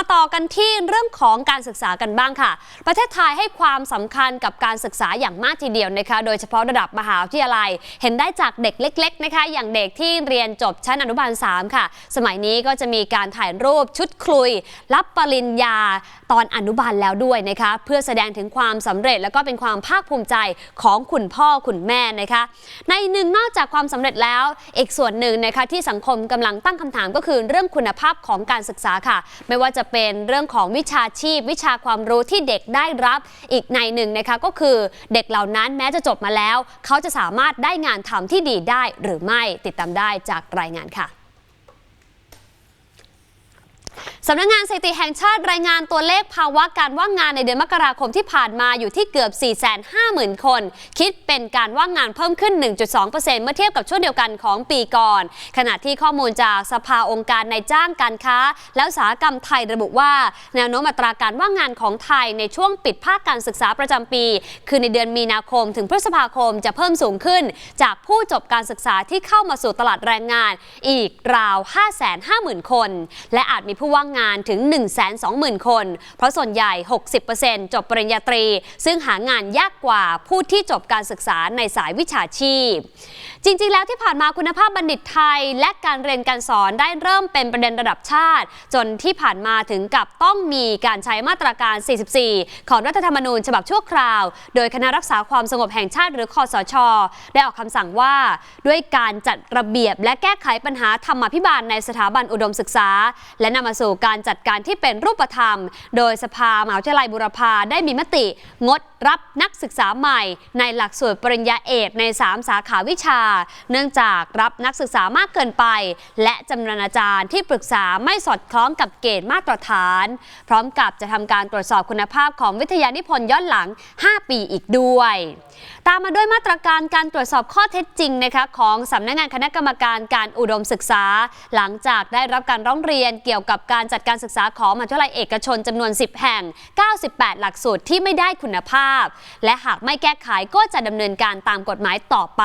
มาต่อกันที่เรื่องของการศึกษากันบ้างค่ะ ประเทศไทยให้ความสำคัญกับการศึกษาอย่างมากทีเดียวนะคะ โดยเฉพาะระดับมหาวิทยาลัย เห็นได้จากเด็กเล็ก ๆ นะคะ อย่างเด็กที่เรียนจบชั้นอนุบาล 3 ค่ะ สมัยนี้ก็จะมีการถ่ายรูปชุดคลุย รับปริญญาตอนอนุบาลแล้วด้วยนะคะ เพื่อแสดงถึงความสำเร็จแล้วก็เป็นความภาคภูมิใจของคุณพ่อคุณแม่นะคะ ในหนึ่งนอกจากความสำเร็จแล้วอีกส่วนหนึ่งนะคะที่สังคมกำลังตั้งคำถามก็คือเรื่องคุณภาพของการศึกษาค่ะ ไม่ว่าจะเป็นเรื่องของวิชาชีพ วิชาความรู้ที่เด็กได้รับอีกในหนึ่งนะคะก็คือเด็กเหล่านั้นแม้จะจบมาแล้ว เขาจะสามารถได้งานทำที่ดีได้หรือไม่ติดตามได้จากรายงานค่ะ สำนักงานสถิติแห่งชาติรายงานตัวเลขภาวะการว่างงานในเดือนมกราคมที่ผ่านมาอยู่ที่เกือบ 450,000 คน คิดเป็นการว่างงานเพิ่มขึ้น 1.2%เมื่อเทียบกับช่วงเดียวกันของปีก่อน ขณะที่ข้อมูลจากสภาองค์การในจ้างการค้า และอุตสาหกรรมไทยระบุว่า แนวโน้มอัตราการว่างงานของไทยในช่วงปิดภาคการศึกษาประจำปี คือในเดือนมีนาคมถึงพฤษภาคมจะเพิ่มสูงขึ้น จากผู้จบการศึกษาที่เข้ามาสู่ตลาดแรงงาน อีกราว 550,000 คน และอาจมีผู้ว่างงานถึง 120,000 คน เพราะส่วนใหญ่ 60%จบปริญญาตรี ซึ่งหางานยากกว่าผู้ที่จบการศึกษาในสายวิชาชีพ จริง ๆ แล้วที่ผ่านมาคุณภาพบัณฑิตไทย และการเรียนการสอนได้เริ่มเป็นประเด็นระดับชาติ จนที่ผ่านมาถึงกับต้องมีการใช้มาตราการ 44 ของรัฐธรรมนูญฉบับชั่วคราว โดยคณะรักษาความสงบแห่งชาติหรือคอสช ได้ออกคำสั่งว่า ด้วยการจัดระเบียบและแก้ไขปัญหาธรรมาภิบาลในสถาบันอุดมศึกษา และนำมาสู่การจัดการที่เป็นรูปธรรม โดยสภามหาวิทยาลัยบุรพาได้มีมติ งดรับนักศึกษาใหม่ ในหลักสูตรปริญญาเอกใน 3 สาขาวิชา เนื่องจากรับนักศึกษามากเกินไป และจำนวนอาจารย์ที่ปรึกษาไม่สอดคล้องกับเกณฑ์มาตรฐาน พร้อมกับจะทำการตรวจสอบคุณภาพของวิทยานิพนธ์ย้อนหลัง 5 ปีอีกด้วย ตามมาด้วยมาตรการการตรวจสอบข้อเท็จจริงนะคะของสำนักงานคณะกรรมการการอุดมศึกษา หลังจากได้รับการร้องเรียนเกี่ยวกับการจัดการศึกษาของมหาวิทยาลัยเอกชนจำนวน 10 แห่ง 98 หลักสูตรที่ไม่ได้คุณภาพ และหากไม่แก้ไขก็จะดำเนินการตามกฎหมายต่อไป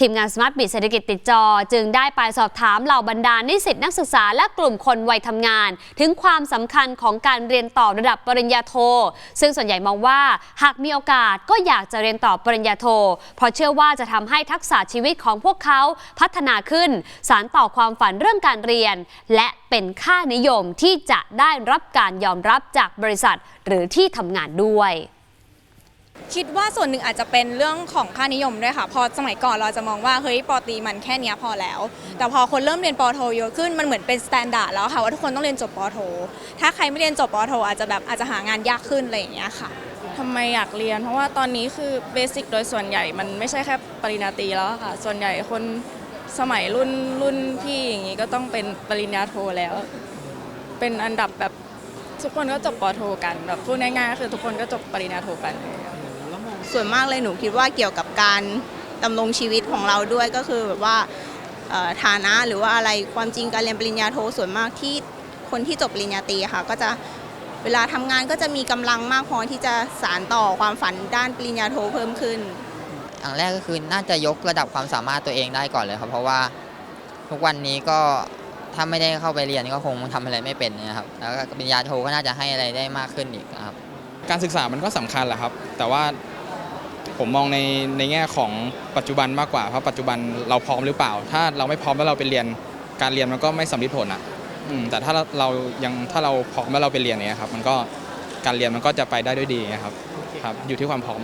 ทีมงานสมาร์ทบิ t เศรษฐกิจติดจอ จึงได้ไปสอบถามเหล่าบรรดานิสิตนักศึกษาและกลุ่มคนวัยทำงาน ถึงความสำคัญของการเรียนต่อระดับปริญญาโท ซึ่งส่วนใหญ่มองว่าหากมีโอกาสก็อยากจะเรียนต่อปริญญาโท เพราะเชื่อว่าจะทำให้ทักษะชีวิตของพวกเขาพัฒนาขึ้น สารต่อความฝันเรื่องการเรียน และเป็นค่านิยมที่จะได้รับการยอมรับจากบริษัท หรือที่ทำงานด้วย คิดว่าส่วนหนึ่งอาจจะเป็นเรื่องของค่านิยมด้วยค่ะ พอสมัยก่อนเราจะมองว่าเฮ้ยปอตรีมันแค่เนี้ยพอแล้ว แต่พอคนเริ่มเรียนปอโทเยอะขึ้นมันเหมือนเป็นสแตนดาร์ดแล้วค่ะว่าทุกคนต้องเรียนจบปอโท ถ้าใครไม่เรียนจบปอโท อาจจะแบบอาจจะหางานยากขึ้นอะไรอย่างเงี้ยค่ะทำไมอยากเรียน เพราะว่าตอนนี้คือเบสิกโดยส่วนใหญ่มันไม่ใช่แค่ปริญญาตรีแล้วค่ะ ส่วนใหญ่คนสมัยรุ่นรุ่นพี่อย่างนี้ก็ต้องเป็นปริญญาโทแล้ว เป็นอันดับแบบทุกคนก็จบปอโทกันแบบพูดง่ายๆก็คือทุกคนก็จบปริญญาโทกัน ส่วนมากเลยหนูคิดว่าเกี่ยวกับการดำรงชีวิตของเราด้วยก็คือแบบว่าเอ่อฐานะหรือว่าอะไรความจริงการเรียนปริญญาโทส่วนมากที่คนที่จบปริญญาตรีอะค่ะ ก็จะเวลาทำงานก็จะมีกำลังมากพอที่จะสานต่อความฝันด้านปริญญาโทเพิ่มขึ้นอย่างแรกก็คือน่าจะยกระดับความสามารถตัวเองได้ก่อนเลยครับ เพราะว่าทุกวันนี้ก็ถ้าไม่ได้เข้าไปเรียนก็คงทำอะไรไม่เป็นนะครับแล้วก็ปริญญาโทก็น่าจะให้อะไรได้มากขึ้นอีกนะครับการศึกษามันก็สำคัญแหละครับ แต่ว่า ผมมองในในแง่ของปัจจุบันมากกว่าเพราะปัจจุบันเราพร้อมหรือเปล่า ถ้าเราไม่พร้อมแล้วเราไปเรียนการเรียนมันก็ไม่สำเร็จผลอะอืมแต่ถ้าเราเรายังถ้าเราพร้อมแล้วเราไปเรียนเนี่ยครับมันก็การเรียนมันก็จะไปได้ด้วยดีนะครับครับ อยู่ที่ความพร้อม